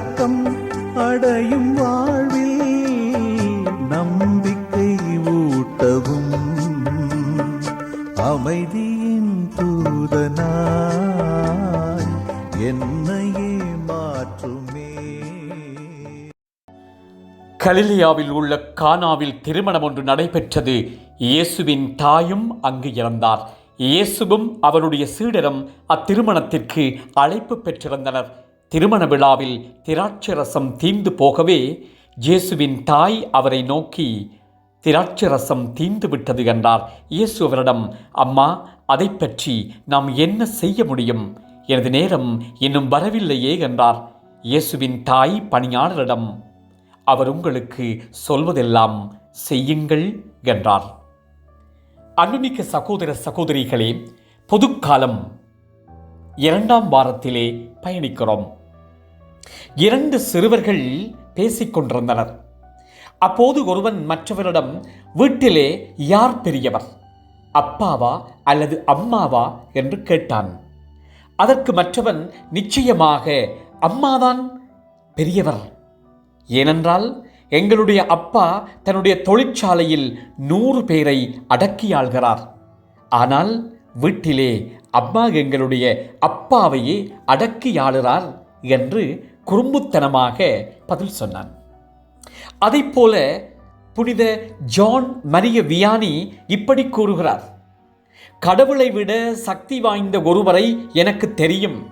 கலக்கம் அடையும் வாழ்வில் நம்பிக்கை ஊட்டவும் அமைதியின் தூதனாய் என்னையே மாற்றுமே. கலிலியாவில் உள்ள கானாவில் திருமணம் ஒன்று நடைபெற்றது. இயேசுவின் தாயும் அங்கு இறந்தார். இயேசுவும் அவருடைய சீடரும் அத்திருமணத்திற்கு அழைப்பு பெற்றிருந்தனர். திருமண விழாவில் திராட்சரசம் தீந்து தீர்ந்து போகவே இயேசுவின் தாய் அவரை நோக்கி திராட்சரசம் தீந்து தீர்ந்து விட்டது என்றார். இயேசு அவரிடம் அம்மா அதை பற்றி நாம் என்ன செய்ய முடியும்? எனது நேரம் இன்னும் வரவில்லையே என்றார். இயேசுவின் தாய் பணியாளரிடம் அவர் உங்களுக்கு சொல்வதெல்லாம் செய்யுங்கள் என்றார். அன்புமிக்க சகோதர சகோதரிகளே பொதுக்காலம் இரண்டாம் வாரத்திலே பயணிக்கிறோம். இரண்டு சிறுவர்கள் பேசிக் கொண்டிருந்தனர். அப்போது ஒருவன் மற்றவரிடம் வீட்டிலே யார் பெரியவர்? அப்பாவா அல்லது அம்மாவா? என்று கேட்டான். அதற்கு மற்றவன் நிச்சயமாக அம்மாதான் பெரியவர். ஏனென்றால் எங்களுடைய அப்பா தன்னுடைய தொழிற்சாலையில் நூறு பேரை அடக்கியாள்கிறார் ஆனால் வீட்டிலே அம்மா எங்களுடைய அப்பாவையே அடக்கியாளுகிறார் என்று குறும்புத்தனமாக பதில் சொன்னான். அதைப்போல புனித ஜான் மரிய வியானி இப்படி கூறுகிறார். கடவுளை விட சக்தி வாய்ந்த ஒருவரை எனக்கு தெரியும்.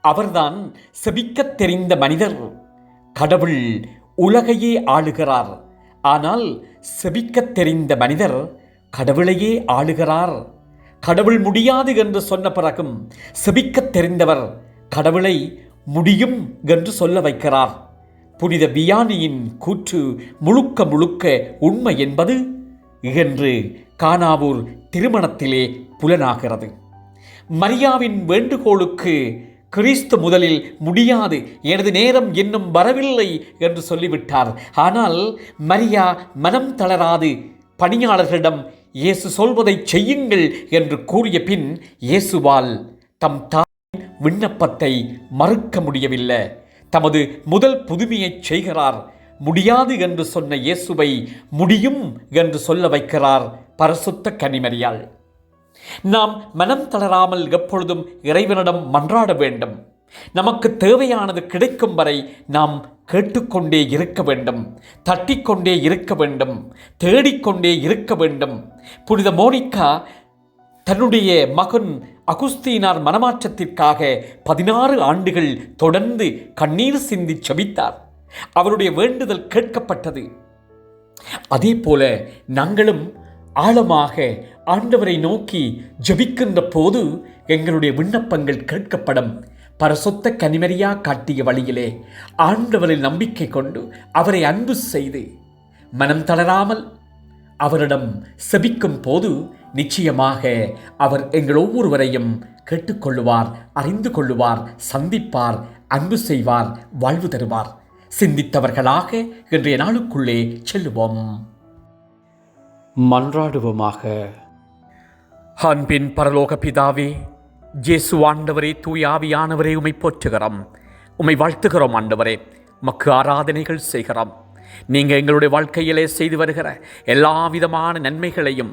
அவர்தான் செபிக்கத் தெரிந்த மனிதர். கடவுள் உலகையே ஆளுகிறார். ஆனால் செபிக்கத் தெரிந்த மனிதர் கடவுளையே ஆளுகிறார். கடவுள் முடியாது என்று சொன்ன பிறகும் செபிக்கத் தெரிந்தவர் கடவுளை முடியும் என்று சொல்ல வைக்கிறார். புனித பியானியின் கூற்று முழுக்க முழுக்க உண்மை என்பது என்று கானாவூர் திருமணத்திலே புலனாகிறது. மரியாவின் வேண்டுகோளுக்கு கிறிஸ்து முதலில் முடியாது எனது நேரம் இன்னும் வரவில்லை என்று சொல்லிவிட்டார். ஆனால் மரியா மனம் தளராது பணியாளர்களிடம் இயேசு சொல்வதை செய்யுங்கள் என்று கூறிய பின் இயேசுவால் தம் தா விண்ணப்பத்தை மறுக்க முடியவில்லை. தமது முதல் புதுமையைச் செய்கிறார். முடியாது என்று சொன்ன இயேசுவை முடியும் என்று சொல்ல வைக்கிறார் பரசுத்த கனிமரியாள். நாம் மனம் தளராமல் எப்பொழுதும் இறைவனிடம் மன்றாட வேண்டும். நமக்கு தேவையானது கிடைக்கும் வரை நாம் கேட்டுக்கொண்டே இருக்க வேண்டும். தட்டிக்கொண்டே இருக்க வேண்டும். தேடிக்கொண்டே இருக்க வேண்டும். புனித மோனிகா தன்னுடைய மகன் அகுஸ்தீனார் மனமாற்றத்திற்காக பதினாறு ஆண்டுகள் தொடர்ந்து கண்ணீர் சிந்தி செபித்தார். அவருடைய வேண்டுதல் கேட்கப்பட்டது. அதே போல நாங்களும் ஆழமாக ஆண்டவரை நோக்கி ஜபிக்கின்ற போது எங்களுடைய விண்ணப்பங்கள் கேட்கப்படும். பரசொத்த கனிமரியா காட்டிய வழியிலே ஆண்டவரை நம்பிக்கை கொண்டு அவரை அன்பு செய்து மனம் தளராமல் அவரிடம் செபிக்கும் போது நிச்சயமாக அவர் எங்கள் ஒவ்வொருவரையும் கேட்டுக்கொள்ளுவார் அறிந்து கொள்ளுவார் சந்திப்பார் அன்பு செய்வார் வாழ்வு தருவார். சிந்தித்தவர்களாக இன்றைய நாளுக்குள்ளே செல்லுவோம். மன்றாடுவோமாக. அன்பின் பரலோக பிதாவே ஜேசு ஆண்டவரே தூயாவியானவரே உமை போற்றுகிறோம். உமை வாழ்த்துகிறோம் ஆண்டவரே மக்கு ஆராதனைகள் செய்கிறோம். நீங்கள் எங்களுடைய வாழ்க்கையிலே செய்து வருகிற எல்லா விதமான நன்மைகளையும்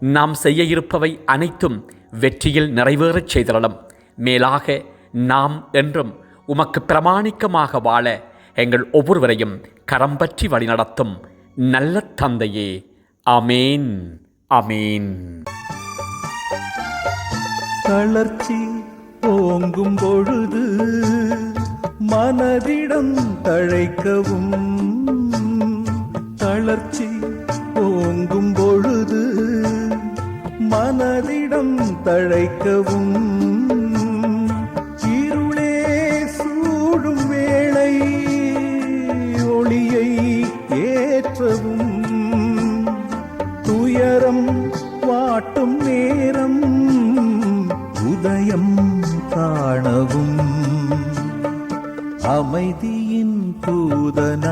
நாம் செய்ய இருப்பவை அனைத்தும் வெற்றியில் நிறைவேறச் செய்திடலாம் மேலாக நாம் என்றும் உமக்கு பிரமாணிக்கமாக வாழ எங்கள் ஒவ்வொருவரையும் கரம் பற்றி வழிநடத்தும் நல்ல தந்தையே. அமேன் அமேன் தளர்ச்சி ஓங்கும் பொழுது மனதிடம் தழைக்கவும். தளர்ச்சி ஓங்கும் பொழுது மனதிடம் தழைக்கவும். இருளே சூடும் வேளை ஒளியை ஏற்றவும். துயரம் வாட்டும் நேரம் உதயம் காணவும். அமைதியின் தூதனாய்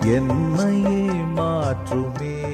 என்னையே மாற்றுமே.